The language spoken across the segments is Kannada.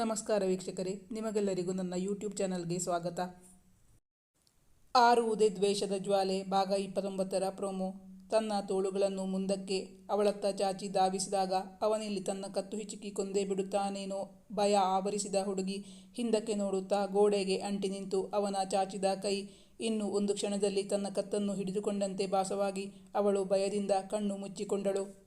ನಮಸ್ಕಾರ ವೀಕ್ಷಕರೇ, ನಿಮಗೆಲ್ಲರಿಗೂ ನನ್ನ ಯೂಟ್ಯೂಬ್ ಚಾನಲ್ಗೆ ಸ್ವಾಗತ. ಆರುವುದೇ ದ್ವೇಷದ ಜ್ವಾಲೆ, ಭಾಗ ಇಪ್ಪತ್ತೊಂಬತ್ತರ ಪ್ರೋಮೋ. ತನ್ನ ತೋಳುಗಳನ್ನು ಮುಂದಕ್ಕೆ ಅವಳತ್ತ ಚಾಚಿ ಧಾವಿಸಿದಾಗ ಅವನಿಲ್ಲಿ ತನ್ನ ಕತ್ತು ಹಿಚುಕಿ ಕೊಂದೇ ಬಿಡುತ್ತಾನೇನೋ ಭಯ ಆವರಿಸಿದ ಹುಡುಗಿ ಹಿಂದಕ್ಕೆ ನೋಡುತ್ತಾ ಗೋಡೆಗೆ ಅಂಟಿ ನಿಂತು ಅವನ ಚಾಚಿದ ಕೈ ಇನ್ನು ಒಂದು ಕ್ಷಣದಲ್ಲಿ ತನ್ನ ಕತ್ತನ್ನು ಹಿಡಿದುಕೊಂಡಂತೆ ಭಾಸವಾಗಿ ಅವಳು ಭಯದಿಂದ ಕಣ್ಣು ಮುಚ್ಚಿಕೊಂಡಳು.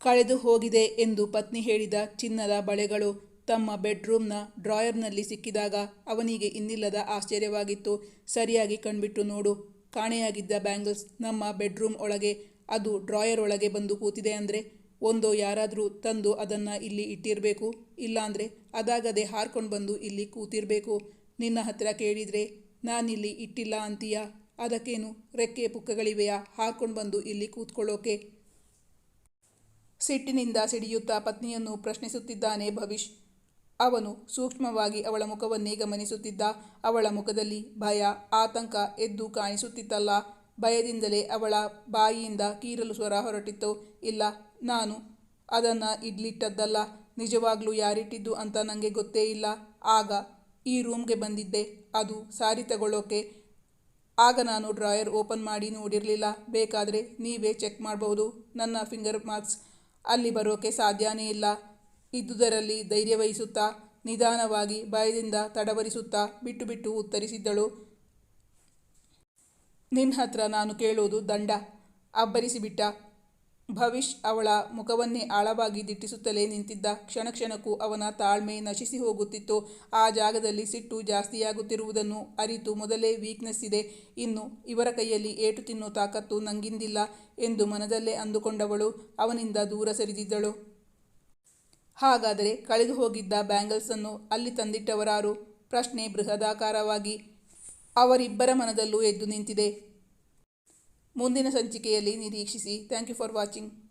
ಕಳೆದು ಹೋಗಿದೆ ಎಂದು ಪತ್ನಿ ಹೇಳಿದ ಚಿನ್ನದ ಬಳೆಗಳು ತಮ್ಮ ಬೆಡ್ರೂಮ್ನ ಡ್ರಾಯರ್ನಲ್ಲಿ ಸಿಕ್ಕಿದಾಗ ಅವನಿಗೆ ಇನ್ನಿಲ್ಲದ ಆಶ್ಚರ್ಯವಾಗಿತ್ತು. ಸರಿಯಾಗಿ ಕಣ್ಬಿಟ್ಟು ನೋಡು, ಕಾಣೆಯಾಗಿದ್ದ ಬ್ಯಾಂಗಲ್ಸ್ ನಮ್ಮ ಬೆಡ್ರೂಮ್ ಒಳಗೆ, ಅದು ಡ್ರಾಯರ್ ಒಳಗೆ ಬಂದು ಕೂತಿದೆ ಅಂದರೆ ಒಂದೋ ಯಾರಾದರೂ ತಂದು ಅದನ್ನು ಇಲ್ಲಿ ಇಟ್ಟಿರಬೇಕು, ಇಲ್ಲಾಂದರೆ ಅದಾಗದೆ ಹಾರ್ಕೊಂಡು ಬಂದು ಇಲ್ಲಿ ಕೂತಿರಬೇಕು. ನಿನ್ನ ಹತ್ರ ಕೇಳಿದರೆ, ನಾನಿಲ್ಲಿ ಇಟ್ಟಿಲ್ಲ ಅಂತೀಯ? ಅದಕ್ಕೇನು ರೆಕ್ಕೆ ಪುಕ್ಕಗಳಿವೆಯಾ? ಹಾರ್ಕೊಂಡು ಬಂದು ಇಲ್ಲಿ ಕೂತ್ಕೊಳ್ಳೋಕೆ. ಸಿಟ್ಟಿನಿಂದ ಸಿಡಿಯುತ್ತಾ ಪತ್ನಿಯನ್ನು ಪ್ರಶ್ನಿಸುತ್ತಿದ್ದಾನೆ ಭವಿಷ್ ಅವನು ಸೂಕ್ಷ್ಮವಾಗಿ ಅವಳ ಮುಖವನ್ನೇ ಗಮನಿಸುತ್ತಿದ್ದ. ಅವಳ ಮುಖದಲ್ಲಿ ಭಯ, ಆತಂಕ ಎದ್ದು ಕಾಣಿಸುತ್ತಿತ್ತಲ್ಲ. ಭಯದಿಂದಲೇ ಅವಳ ಬಾಯಿಯಿಂದ ಕೀರಲು ಸ್ವರ ಹೊರಟಿತ್ತು. ಇಲ್ಲ, ನಾನು ಅದನ್ನು ಇಡ್ಲಿಟ್ಟದ್ದಲ್ಲ. ನಿಜವಾಗ್ಲೂ ಯಾರಿಟ್ಟಿದ್ದು ಅಂತ ನನಗೆ ಗೊತ್ತೇ ಇಲ್ಲ. ಆಗ ಈ ರೂಮ್ಗೆ ಬಂದಿದ್ದೆ. ಅದು ಸಾರಿ ತಗೊಳ್ಳೋಕೆ. ಆಗ ನಾನು ಡ್ರಾಯರ್ ಓಪನ್ ಮಾಡಿ ನೋಡಿರಲಿಲ್ಲ. ಬೇಕಾದರೆ ನೀವೇ ಚೆಕ್ ಮಾಡಬಹುದು ನನ್ನ ಫಿಂಗರ್ ಮಾರ್ಕ್ಸ್ ಅಲ್ಲಿ ಬರೋಕೆ ಸಾಧ್ಯನೇ ಇಲ್ಲ. ಇದ್ದುದರಲ್ಲಿ ಧೈರ್ಯ ವಹಿಸುತ್ತಾ ನಿಧಾನವಾಗಿ ಭಯದಿಂದ ತಡವರಿಸುತ್ತಾ ಬಿಟ್ಟು ಬಿಟ್ಟು ಉತ್ತರಿಸಿದ್ದಳು. ನಿನ್ನ ಹತ್ರ ನಾನು ಕೇಳೋದು ದಂಡ. ಅಬ್ಬರಿಸಿಬಿಟ್ಟ ಭವಿಷ್ ಅವಳ ಮುಖವನ್ನೇ ಆಳವಾಗಿ ದಿಟ್ಟಿಸುತ್ತಲೇ ನಿಂತಿದ್ದ ಕ್ಷಣ ಕ್ಷಣಕ್ಕೂ ಅವನ ತಾಳ್ಮೆ ನಶಿಸಿ ಹೋಗುತ್ತಿತ್ತು. ಆ ಜಾಗದಲ್ಲಿ ಸಿಟ್ಟು ಜಾಸ್ತಿಯಾಗುತ್ತಿರುವುದನ್ನು ಅರಿತು ಮೊದಲೇ ವೀಕ್ನೆಸ್ ಇದೆ. ಇನ್ನು ಇವರ ಕೈಯಲ್ಲಿ ಏಟು ತಿನ್ನೋ ತಾಕತ್ತು ನಂಗಿಂದಿಲ್ಲ ಎಂದು ಮನದಲ್ಲೇ ಅಂದುಕೊಂಡವಳು ಅವನಿಂದ ದೂರ ಸರಿದಿದ್ದಳು. ಹಾಗಾದರೆ ಕಳೆದು ಹೋಗಿದ್ದ ಬ್ಯಾಂಗಲ್ಸನ್ನು ಅಲ್ಲಿ ತಂದಿಟ್ಟವರಾರು? ಪ್ರಶ್ನೆ ಬೃಹದಾಕಾರವಾಗಿ ಅವರಿಬ್ಬರ ಮನದಲ್ಲೂ ಎದ್ದು ನಿಂತಿದೆ. ಮುಂದಿನ ಸಂಚಿಕೆಯಲ್ಲಿ ನಿರೀಕ್ಷಿಸಿ. Thank you for watching